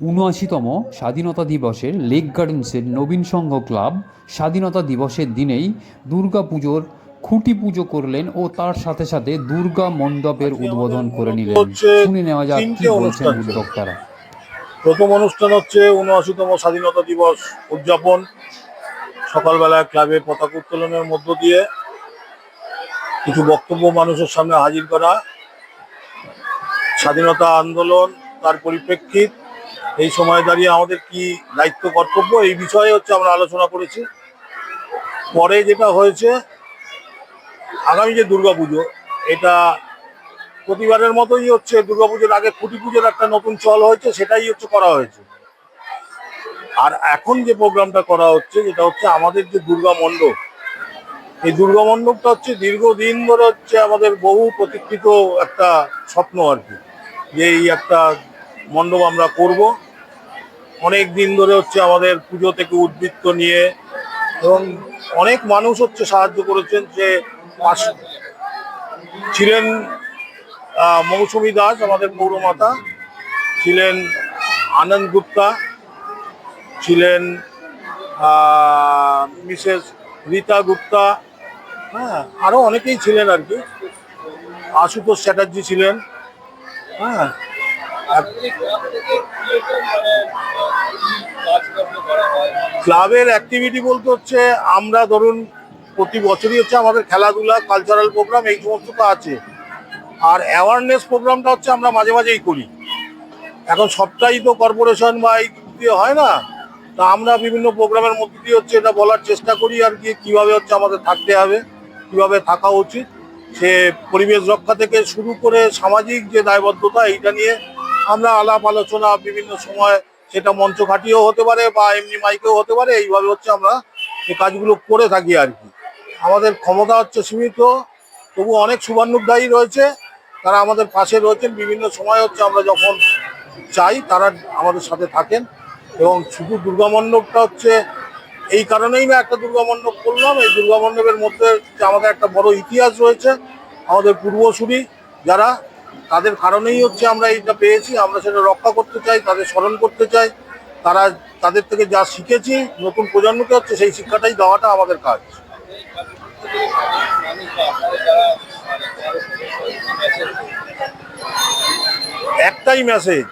উনআশিতম স্বাধীনতা দিবসের লেক গার্ডেন্সের নবীন সংঘ ক্লাব স্বাধীনতা দিবসের দিনেই দুর্গা পুজোর খুঁটি পুজো করলেন ও তার সাথে সাথে দুর্গা মণ্ডপের উদ্বোধন করে নিলেন। শুনে নেওয়া যাক কি বলছেন। উদ্যোক্তারা। প্রথম অনুষ্ঠান হচ্ছে উনআশিতম স্বাধীনতা দিবস উদযাপন। সকালবেলা ক্লাবে পতাকা উত্তোলনের মধ্য দিয়ে কিছু বক্তব্য মানুষের সামনে হাজির করা স্বাধীনতা আন্দোলন তার পরিপ্রেক্ষিত এই সময় দাঁড়িয়ে আমাদের কি দায়িত্ব কর্তব্য? এই বিষয়ে হচ্ছে আমরা আলোচনা করেছি। পরে যেটা হয়েছে, আগামী যে দুর্গাপুজো, এটা প্রতিবারের মতোই হচ্ছে দুর্গাপুজোর আগে খুঁটি পুজোর একটা নতুন চল হয়েছে, সেটাই হচ্ছে করা হয়েছে। আর এখন যে প্রোগ্রামটা করা হচ্ছে, যেটা হচ্ছে আমাদের যে দুর্গা মণ্ডপ, এই দুর্গা মণ্ডপটা হচ্ছে দীর্ঘদিন ধরে হচ্ছে আমাদের বহু প্রতীক্ষিত একটা স্বপ্ন আর কি। যে এই একটা মণ্ডপ আমরা করব। অনেক দিন ধরে হচ্ছে আমাদের পুজো থেকে উদ্বৃত্ত নিয়ে এবং অনেক মানুষ হচ্ছে সাহায্য করেছেন যে ছিলেন মৌসুমী দাস, আমাদের পৌরমাতা, ছিলেন আনন্দ গুপ্তা, ছিলেন মিসেস রীতা গুপ্তা হ্যাঁ আরও অনেকেই ছিলেন আর কি। আশুতোষ চ্যাটার্জি ছিলেন হ্যাঁ ক্লাবের অ্যাক্টিভিটি বলতে হচ্ছে, আমরা ধরুন প্রতি বছরই হচ্ছে আমাদের খেলাধুলা কালচারাল প্রোগ্রাম এই সমস্ত তো আছে। আর অ্যাওয়ারনেস প্রোগ্রামটা হচ্ছে আমরা মাঝে মাঝেই করি। এখন সবটাই তো কর্পোরেশন বা এই দিয়ে হয় না। তা আমরা বিভিন্ন প্রোগ্রামের মধ্যে দিয়ে হচ্ছে এটা বলার চেষ্টা করি আর কি, কীভাবে হচ্ছে আমাদের থাকতে হবে, কীভাবে থাকা উচিত। সে পরিবেশ রক্ষা থেকে শুরু করে সামাজিক যে দায়বদ্ধতা, এইটা নিয়ে আমরা আলাপ আলোচনা বিভিন্ন সময় সেটা মঞ্চ খাটিয়েও হতে পারে বা এমনি মাইকেও হতে পারে, এইভাবে হচ্ছে আমরা এই কাজগুলো করে থাকি আর কি। আমাদের ক্ষমতা হচ্ছে সীমিত, তবু অনেক শুভানুধ্যায়ী রয়েছে, তারা আমাদের পাশে রয়েছেন। বিভিন্ন সময় হচ্ছে আমরা যখন চাই তারা আমাদের সাথে থাকেন এবং শুধু দুর্গা মণ্ডপটা হচ্ছে এই কারণেই না একটা দুর্গা মণ্ডপ করলাম। এই দুর্গা মণ্ডপের মধ্যে আমাদের একটা বড় ইতিহাস রয়েছে, আমাদের পূর্বসূরি যারা তাদের কারণেই হচ্ছে আমরা এইটা পেয়েছি, আমরা সেটা রক্ষা করতে চাই, তাদের স্মরণ করতে চাই। তারা, তাদের থেকে যা শিখেছি, নতুন প্রজন্মকে হচ্ছে সেই শিক্ষাটাই দেওয়াটা আমাদের কাজ। একটাই মেসেজ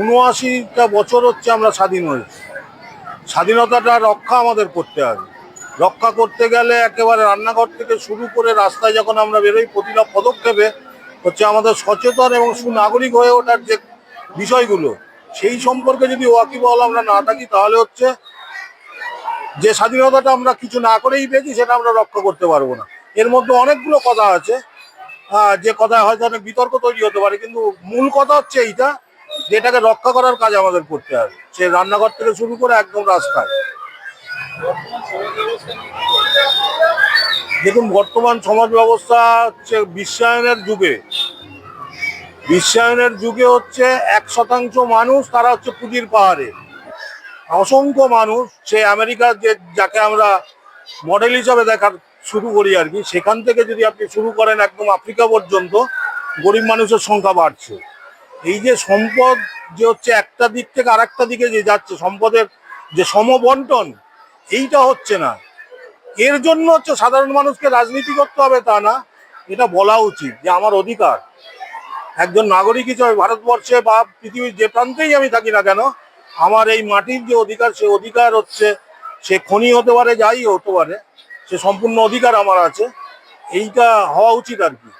উনআশিটা বছর হচ্ছে আমরা স্বাধীন হয়েছি। স্বাধীনতাটা রক্ষা আমাদের করতে হবে। রক্ষা করতে গেলে একেবারে রান্নাঘর থেকে শুরু করে রাস্তায় যখন আমরা বেরোই, প্রতিটা পদক্ষেপে হচ্ছে আমাদের সচেতন এবং সুনাগরিক হয়ে ওঠার যে বিষয়গুলো, সেই সম্পর্কে যদি ওয়াকিবহল আমরা না থাকি, তাহলে হচ্ছে যে স্বাধীনতাটা আমরা কিছু না করেই পেয়েছি, সেটা আমরা রক্ষা করতে পারব না। এর মধ্যে অনেকগুলো কথা আছে। যে কথায় হয়তো অনেক বিতর্ক তৈরি হতে পারে, কিন্তু মূল কথা হচ্ছে এইটা যেটাকে রক্ষা করার কাজ আমাদের করতে হবে। সে রান্নাঘর থেকে শুরু করে একদম রাস্তায়। দেখুন, বর্তমান সমাজ ব্যবস্থা হচ্ছে বিশ্বায়নের যুগে। বিশ্বায়নের যুগে হচ্ছে এক শতাংশ মানুষ তারা হচ্ছে পুঁজির পাহাড়ে। অসংখ্য মানুষ, সে আমেরিকার যে, যাকে আমরা মডেল হিসাবে দেখার শুরু করি আর কি, সেখান থেকে যদি আপনি শুরু করেন একদম আফ্রিকা পর্যন্ত, গরিব মানুষের সংখ্যা বাড়ছে। এই যে সম্পদ যে হচ্ছে একটা দিক থেকে আরেকটা দিকে যে যাচ্ছে, সম্পদের যে সমবন্টন, এইটা হচ্ছে না। এর জন্য হচ্ছে সাধারণ মানুষকে রাজনীতি করতে হবে তা না, এটা বলা উচিত যে আমার অধিকার। একজন নাগরিক হিসাবে ভারতবর্ষে বা পৃথিবীর যে প্রান্তেই আমি থাকি না কেন, আমার এই মাটির যে অধিকার, সে অধিকার হচ্ছে, সে খনি হতে পারে, যাই হতে পারে, সে সম্পূর্ণ অধিকার আমার আছে। এইটা হওয়া উচিত আর কি।